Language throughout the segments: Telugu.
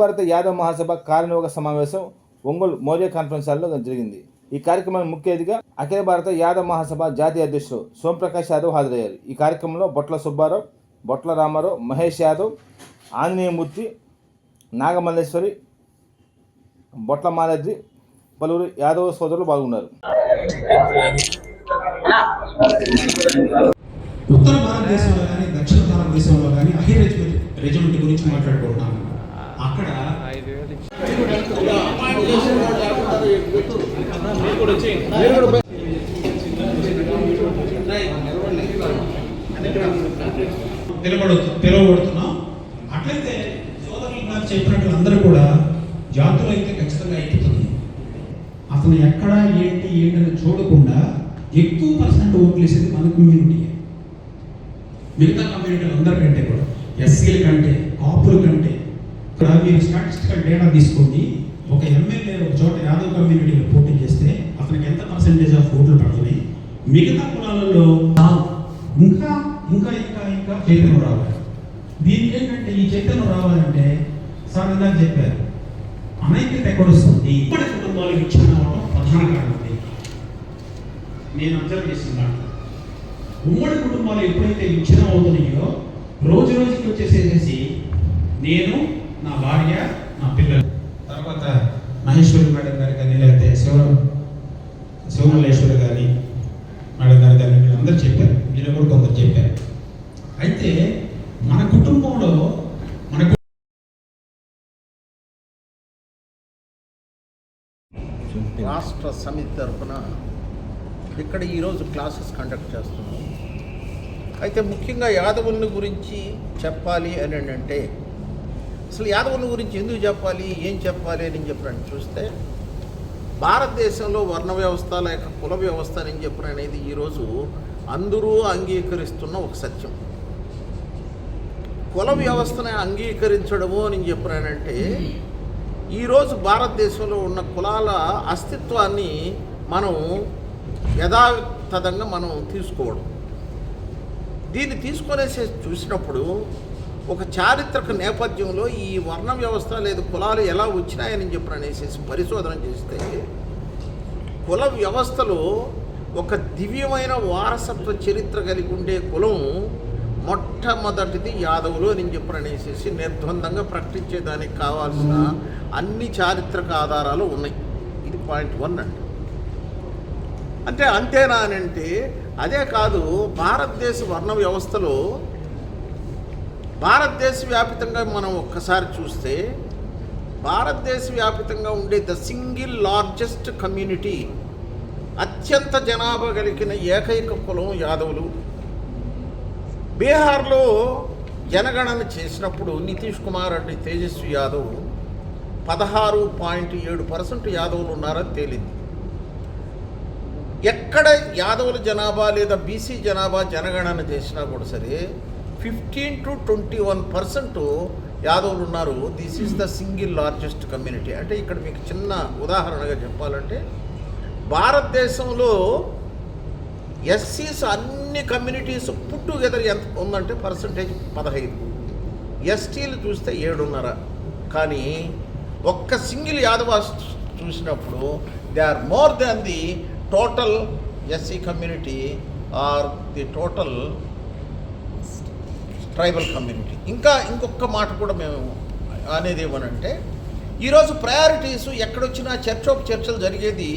భారత యాదవ్ మహాసభ కార్యనిర్వాహక సమావేశం ఒంగోలు మౌర్య కాన్ఫరెన్స్ హాల్లో జరిగింది. ఈ కార్యక్రమానికి ముఖ్య అతిథిగా అఖిల భారత యాదవ్ మహాసభ జాతీయ అధ్యక్షుడు సోంప్రకాష్ యాదవ్ హాజరయ్యారు. ఈ కార్యక్రమంలో బొట్ల సుబ్బారావు బొట్ల రామారావు మహేష్ యాదవ్ ఆంజనేయమూర్తి నాగమల్లేశ్వరి బొట్ల మాలద్రి పలువురు యాదవ సోదరులు పాల్గొన్నారు. ఉత్తర భారతదేశంలో కానీ దక్షిణ భారతదేశంలో కానీ అహిరేజ్ రెజిమెంట్ గురించి మాట్లాడుకుంటున్నాను అక్కడ నిలబడు పిలువబడుతున్నాం. అట్లయితే సోదరులు నాకు చెప్పినట్టు అందరూ కూడా జాతులు అయితే ఖచ్చితంగా అయిపోతుంది. అతను ఎక్కడ ఏంటి ఏంటని చూడకుండా ఎక్కువ పర్సెంట్ ఓట్లు వేసేది మన కమ్యూనిటీ మిగతా కమ్యూనిటీలు అందరికంటే కూడా ఎస్సీల కంటే కాపుల కంటే మీరు స్టాటిస్టికల్ డేటా తీసుకోండి. ఒక ఎమ్మెల్యే ఒక చోట యాదవ్ కమ్యూనిటీలో పోటీ చేస్తే అతనికి ఎంత పర్సెంటేజ్ ఆఫ్ ఓట్లు పడుతున్నాయి? మిగతా కులాలలో ఇంకా ఇంకా ఇంకా ఇంకా చైతన్యం రావాలి. దీనికి ఏంటంటే ఈ చైతన్యం రావాలంటే సార్ ఇందాక చెప్పారు అనైక్యత ఎక్కడొస్తుంది? ఇప్పటి కుటుంబాలు విచ్ఛిన్నం అవడం ప్రధాన కారణం దీనికి. నేను అబ్జర్వ్ చేస్తున్నాను ఉమ్మడి కుటుంబాలు ఎప్పుడైతే విచ్ఛిన్నం అవుతున్నాయో రోజు రోజుకి వచ్చేసేసి నేను నా భార్య నా పిల్లలు. తర్వాత మహేశ్వరి మేడం గారి కానీ లేకపోతే శివ శివమల్లేశ్వరి గారి మేడం గారి కానీ మీరు అందరూ చెప్పారు. మీరు కూడా కొందరు చెప్పారు. అయితే మన కుటుంబంలో మన రాష్ట్ర సమితి తరఫున ఇక్కడ ఈరోజు క్లాసెస్ కండక్ట్ చేస్తున్నాం. అయితే ముఖ్యంగా యాదవుల గురించి చెప్పాలి అని అంటే అసలు యాదవుల గురించి ఎందుకు చెప్పాలి? ఏం చెప్పాలి అని చెప్పినట్టు చూస్తే భారతదేశంలో వర్ణ వ్యవస్థ లేక కుల వ్యవస్థ అని చెప్పిన అనేది ఈరోజు అందరూ అంగీకరిస్తున్న ఒక సత్యం. కుల వ్యవస్థని అంగీకరించడము అని చెప్పినానంటే ఈరోజు భారతదేశంలో ఉన్న కులాల అస్తిత్వాన్ని మనం యథాతథంగా మనం తీసుకోవడం. దీన్ని తీసుకునేసి చూసినప్పుడు ఒక చారిత్రక నేపథ్యంలో ఈ వర్ణ వ్యవస్థ లేదు కులాలు ఎలా వచ్చినాయని చెప్పి అనేసి పరిశోధన చేస్తే కుల వ్యవస్థలో ఒక దివ్యమైన వారసత్వ చరిత్ర కలిగి ఉండే కులం మొట్టమొదటిది యాదవులు అని చెప్పి అనేసి నిర్ద్వందంగా ప్రకటించేదానికి కావాల్సిన అన్ని చారిత్రక ఆధారాలు ఉన్నాయి. ఇది పాయింట్ వన్ అండి. అంటే అంతేనా అని అంటే అదే కాదు భారతదేశ వర్ణ వ్యవస్థలో భారతదేశ వ్యాపితంగా మనం ఒక్కసారి చూస్తే భారతదేశ వ్యాపితంగా ఉండే ద సింగిల్ లార్జెస్ట్ కమ్యూనిటీ అత్యంత జనాభా కలిగిన ఏకైక కులం యాదవులు. బీహార్లో జనగణన చేసినప్పుడు నితీష్ కుమార్ అంటే తేజస్వి యాదవ్ పదహారు పాయింట్ ఏడు పర్సెంట్ యాదవులు ఉన్నారని తేలింది. ఎక్కడ యాదవుల జనాభా లేదా బీసీ జనాభా జనగణన చేసినా కూడా సరే fifteen to twenty one percent యాదవులు ఉన్నారు this is the single largest community అంటే ఇక్కడ మీకు చిన్న ఉదాహరణగా చెప్పాలంటే భారతదేశంలో ఎస్సీస్ అన్ని కమ్యూనిటీస్ పుట్ టుగెదర్ ఎంత ఉందంటే పర్సంటేజ్ పదహైదు. ఎస్టీలు చూస్తే ఏడున్నర. కానీ ఒక్క సింగిల్ యాదవాస్ చూసినప్పుడు they are more than the total SC community are the total tribal community. ఇంకా ఇంకొక మాట కూడా మేము అనేది ఏమనంటే ఈరోజు ప్రయారిటీస్ ఎక్కడొచ్చినా చర్చ ఒక చర్చలు జరిగేది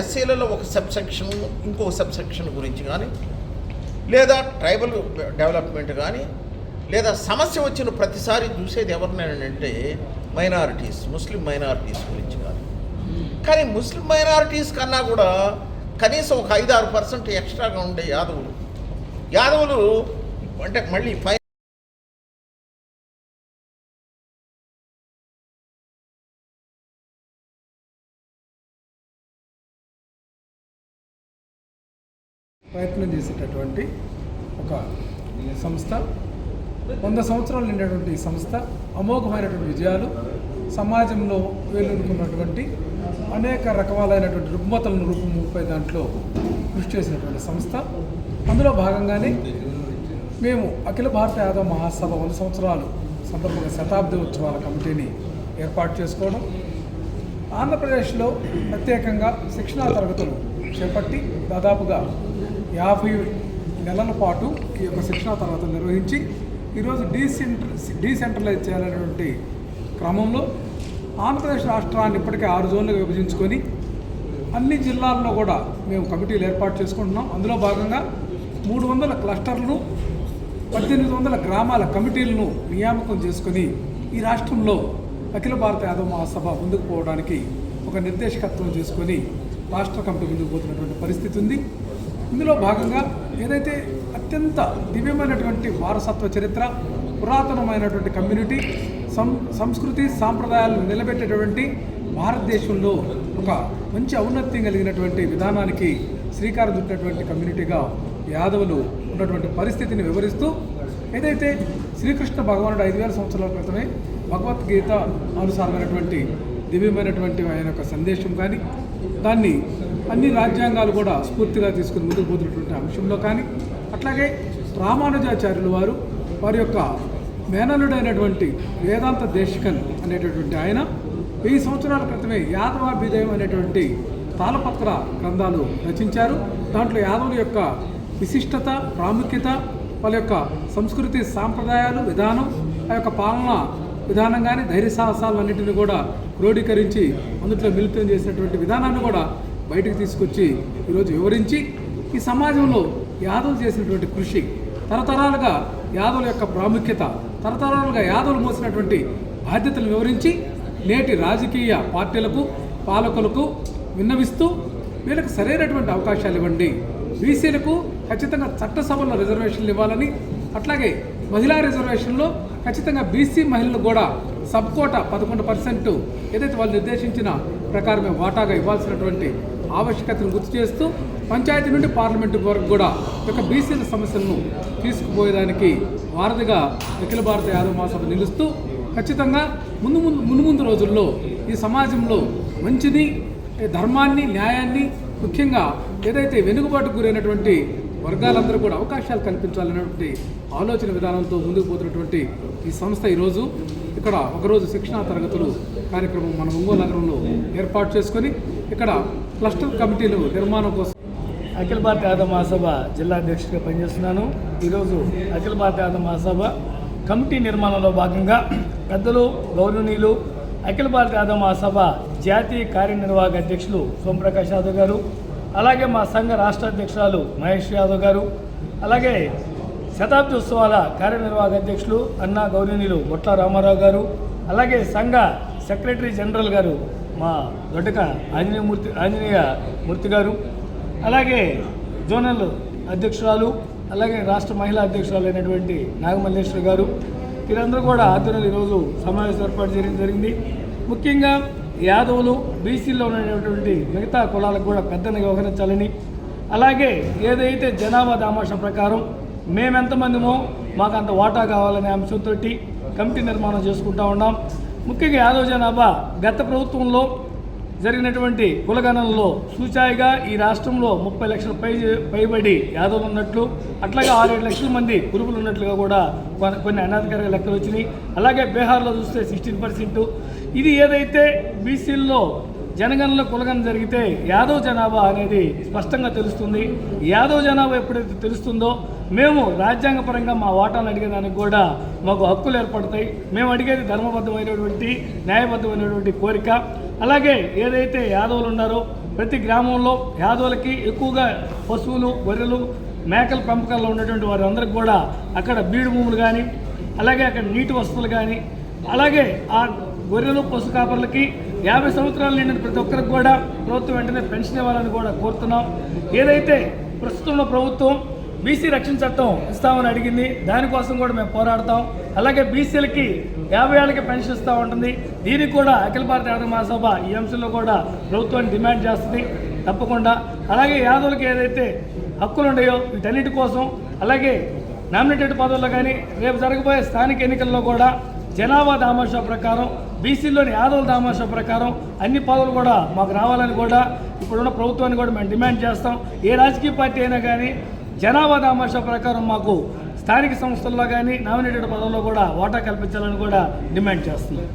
ఎస్సీలలో ఒక సబ్ సెక్షన్ ఇంకో సబ్ సెక్షన్ గురించి కానీ లేదా ట్రైబల్ డెవలప్మెంట్ కానీ లేదా సమస్య వచ్చిన ప్రతిసారి చూసేది ఎవరినంటే మైనారిటీస్ ముస్లిం మైనారిటీస్ గురించి కానీ. కానీ ముస్లిం మైనారిటీస్ కన్నా కూడా కనీసం ఒక ఐదు ఆరు పర్సెంట్ ఎక్స్ట్రాగా ఉండే యాదవులు. యాదవులు అంటే మళ్ళీ ఫైవ్ ప్రయత్నం చేసేటటువంటి ఒక సంస్థ వంద సంవత్సరాలు నిండేటువంటి సంస్థ అమోఘమైనటువంటి విజయాలు సమాజంలో వేలునుకున్నటువంటి అనేక రకాలైనటువంటి రుగ్మతలను రూపుముప్పై దాంట్లో కృషి చేసినటువంటి సంస్థ. అందులో భాగంగానే మేము అఖిల భారత యాదవ మహాసభ వంద సంవత్సరాలు సందర్భంగా శతాబ్ది ఉత్సవాల కమిటీని ఏర్పాటు చేసుకోవడం ఆంధ్రప్రదేశ్లో ప్రత్యేకంగా శిక్షణా తరగతులు చేపట్టి దాదాపుగా యాభై నెలల పాటు ఈ యొక్క శిక్షణా తరగతులు నిర్వహించి ఈరోజు డీసెంట్ర డీసెంట్రలైజ్ చేయాలనేటువంటి క్రమంలో ఆంధ్రప్రదేశ్ రాష్ట్రాన్ని ఇప్పటికే ఆరు జోన్లుగా విభజించుకొని అన్ని జిల్లాల్లో కూడా మేము కమిటీలు ఏర్పాటు చేసుకుంటున్నాం. అందులో భాగంగా మూడు వందల క్లస్టర్లను పద్దెనిమిది వందల గ్రామాల కమిటీలను నియామకం చేసుకొని ఈ రాష్ట్రంలో అఖిల భారత యాదవ మహాసభ ముందుకు పోవడానికి ఒక నిర్దేశకత్వం చేసుకొని రాష్ట్ర కమిటీ ముందుకు పోతున్నటువంటి పరిస్థితి ఉంది. ఇందులో భాగంగా ఏదైతే అత్యంత దివ్యమైనటువంటి వారసత్వ చరిత్ర పురాతనమైనటువంటి కమ్యూనిటీ సం సంస్కృతి సాంప్రదాయాలను నిలబెట్టేటువంటి భారతదేశంలో ఒక మంచి ఔన్నత్యం కలిగినటువంటి విధానానికి శ్రీకారం చుట్టినటువంటి కమ్యూనిటీగా యాదవులు ఉన్నటువంటి పరిస్థితిని వివరిస్తూ ఏదైతే శ్రీకృష్ణ భగవానుడు ఐదు వేల సంవత్సరాల క్రితమే భగవద్గీత అనుసారమైనటువంటి దివ్యమైనటువంటి ఆయన యొక్క సందేశం కానీ దాన్ని అన్ని రాజ్యాంగాలు కూడా స్ఫూర్తిగా తీసుకుని ముందుకు పోతున్నటువంటి అంశంలో కానీ అట్లాగే రామానుజాచార్యులు వారు వారి యొక్క మేనలుడైనటువంటి వేదాంత దేశికన్ అనేటటువంటి ఆయన వెయ్యి సంవత్సరాల క్రితమే యాదవాభ్యుదయం అనేటువంటి తాళపత్ర గ్రంథాలు రచించారు. దాంట్లో యాదవుల యొక్క విశిష్టత ప్రాముఖ్యత వాళ్ళ యొక్క సంస్కృతి సాంప్రదాయాలు విధానం ఆ యొక్క పాలన విధానం కానీ ధైర్య సాహసాలన్నింటినీ కూడా క్రోడీకరించి అందుట్లో మిళితం చేసినటువంటి విధానాన్ని కూడా బయటకు తీసుకొచ్చి ఈరోజు వివరించి ఈ సమాజంలో యాదవులు చేసినటువంటి కృషి తరతరాలుగా యాదవుల యొక్క ప్రాముఖ్యత తరతరాలుగా యాదవులు మోసినటువంటి బాధ్యతలు వివరించి నేటి రాజకీయ పార్టీలకు పాలకులకు విన్నవిస్తూ వీళ్ళకి సరైనటువంటి అవకాశాలు ఇవ్వండి. బీసీలకు ఖచ్చితంగా చట్టసభల్లో రిజర్వేషన్లు ఇవ్వాలని అట్లాగే మహిళా రిజర్వేషన్లో ఖచ్చితంగా బీసీ మహిళలు కూడా సబ్ కోటా పదకొండు పర్సెంట్ ఏదైతే వాళ్ళు నిర్దేశించిన ప్రకారమే వాటాగా ఇవ్వాల్సినటువంటి ఆవశ్యకతను గుర్తు చేస్తూ పంచాయతీ నుండి పార్లమెంటు వరకు కూడా యొక్క బీసీల సమస్యలను తీసుకుపోయేదానికి వారధిగా అఖిల భారత యాదవ మహాసభ నిలుస్తూ ఖచ్చితంగా ముందు ముందు ముందు ముందు రోజుల్లో ఈ సమాజంలో మంచిని ధర్మాన్ని న్యాయాన్ని ముఖ్యంగా ఏదైతే వెనుకబాటు గురైనటువంటి వర్గాలందరూ కూడా అవకాశాలు కల్పించాలనేటువంటి ఆలోచన విధానంతో ముందుకు పోతున్నటువంటి ఈ సంస్థ ఈరోజు. ఇక్కడ ఒకరోజు శిక్షణా తరగతులు కార్యక్రమం మన ఒంగోలు నగరంలో ఏర్పాటు చేసుకొని ఇక్కడ క్లస్టర్ కమిటీలు నిర్మాణం కోసం అఖిల భారత యాదవ మహాసభ జిల్లా అధ్యక్షుడిగా పనిచేస్తున్నాను. ఈరోజు అఖిల భారత యాదవ మహాసభ కమిటీ నిర్మాణంలో భాగంగా పెద్దలు గౌరవనీయులు అఖిల భారత యాదవ మహాసభ జాతీయ కార్యనిర్వాహక అధ్యక్షులు సోమప్రకాష్ యాదవ్ గారు అలాగే మా సంఘ రాష్ట్ర అధ్యక్షురాలు మహేష్ యాదవ్ గారు అలాగే శతాబ్ది ఉత్సవాల కార్యనిర్వాహక అధ్యక్షులు అన్నా గౌరీనీలు బొట్ల రామారావు గారు అలాగే సంఘ సెక్రటరీ జనరల్ గారు మా దొడ్డక ఆంజనేయమూర్తి ఆంజనేయ మూర్తి గారు అలాగే జోనల్ అధ్యక్షురాలు అలాగే రాష్ట్ర మహిళా అధ్యక్షురాలు అయినటువంటి నాగమల్లేశ్వరి గారు. వీరందరూ కూడా ఆధ్వర్యంలో ఈరోజు సమావేశం ఏర్పాటు చేయడం జరిగింది. ముఖ్యంగా యాదవులు బీసీలో ఉన్నటువంటి మిగతా కులాలకు కూడా పెద్దని వ్యవహరించాలని. అలాగే ఏదైతే జనాభా దామాష ప్రకారం మేమెంతమందిమో మాకు అంత వాటా కావాలనే అంశంతో కమిటీ నిర్మాణం చేసుకుంటా ఉన్నాం. ముఖ్యంగా యాదవ జనాభా గత ప్రభుత్వంలో జరిగినటువంటి కులగణనలో సూచాయిగా ఈ రాష్ట్రంలో ముప్పై లక్షల పై పైబడి యాదవులు ఉన్నట్లు అట్లాగే ఆరేడు లక్షల మంది కురుపులు ఉన్నట్లుగా కూడా కొన్ని అనాధికారిక లెక్కలు వచ్చినాయి. అలాగే బీహార్లో చూస్తే సిక్స్టీన్ పర్సెంట్. ఇది ఏదైతే బీసీల్లో జనగణన కులగం జరిగితే యాదవ్ జనాభా అనేది స్పష్టంగా తెలుస్తుంది. యాదవ్ జనాభా ఎప్పుడైతే తెలుస్తుందో మేము రాజ్యాంగపరంగా మా వాటాను అడిగేదానికి కూడా మాకు హక్కులు ఏర్పడతాయి. మేము అడిగేది ధర్మబద్ధమైనటువంటి న్యాయబద్ధమైనటువంటి కోరిక. అలాగే ఏదైతే యాదవులు ఉన్నారో ప్రతి గ్రామంలో యాదవులకి ఎక్కువగా పశువులు గొర్రెలు మేకల పెంపకంలో ఉన్నటువంటి వారందరికి కూడా అక్కడ బీడు భూములు కానీ అలాగే అక్కడ నీటి వసతులు కానీ అలాగే ఆ గొర్రెలు పశు కాపర్లకి యాభై సంవత్సరాలు నిండిన ప్రతి ఒక్కరికి కూడా ప్రభుత్వం వెంటనే పెన్షన్ ఇవ్వాలని కూడా కోరుతున్నాం. ఏదైతే ప్రస్తుతంలో ప్రభుత్వం బీసీ రక్షణ చట్టం ఇస్తామని అడిగింది దానికోసం కూడా మేము పోరాడతాం. అలాగే బీసీలకి యాభై ఏళ్ళకి పెన్షన్ ఇస్తూ ఉంటుంది. దీనికి కూడా అఖిల భారత యాదవ మహాసభ ఈ అంశంలో కూడా ప్రభుత్వాన్ని డిమాండ్ చేస్తుంది తప్పకుండా. అలాగే యాదవులకి ఏదైతే హక్కులు ఉన్నాయో వీటన్నిటి కోసం అలాగే నామినేటెడ్ పదవుల్లో కానీ రేపు జరగబోయే స్థానిక ఎన్నికల్లో కూడా జనాభా దామాషా ప్రకారం బీసీలోని యాదవుల దామాషా ప్రకారం అన్ని పదవులు కూడా మాకు రావాలని కూడా ఇప్పుడున్న ప్రభుత్వాన్ని కూడా మేము డిమాండ్ చేస్తాం. ఏ రాజకీయ పార్టీ అయినా కానీ జనాభా దామాషా ప్రకారం మాకు స్థానిక సంస్థల్లో కానీ నామినేటెడ్ పదవుల్లో కూడా వాటా కల్పించాలని కూడా డిమాండ్ చేస్తున్నాం.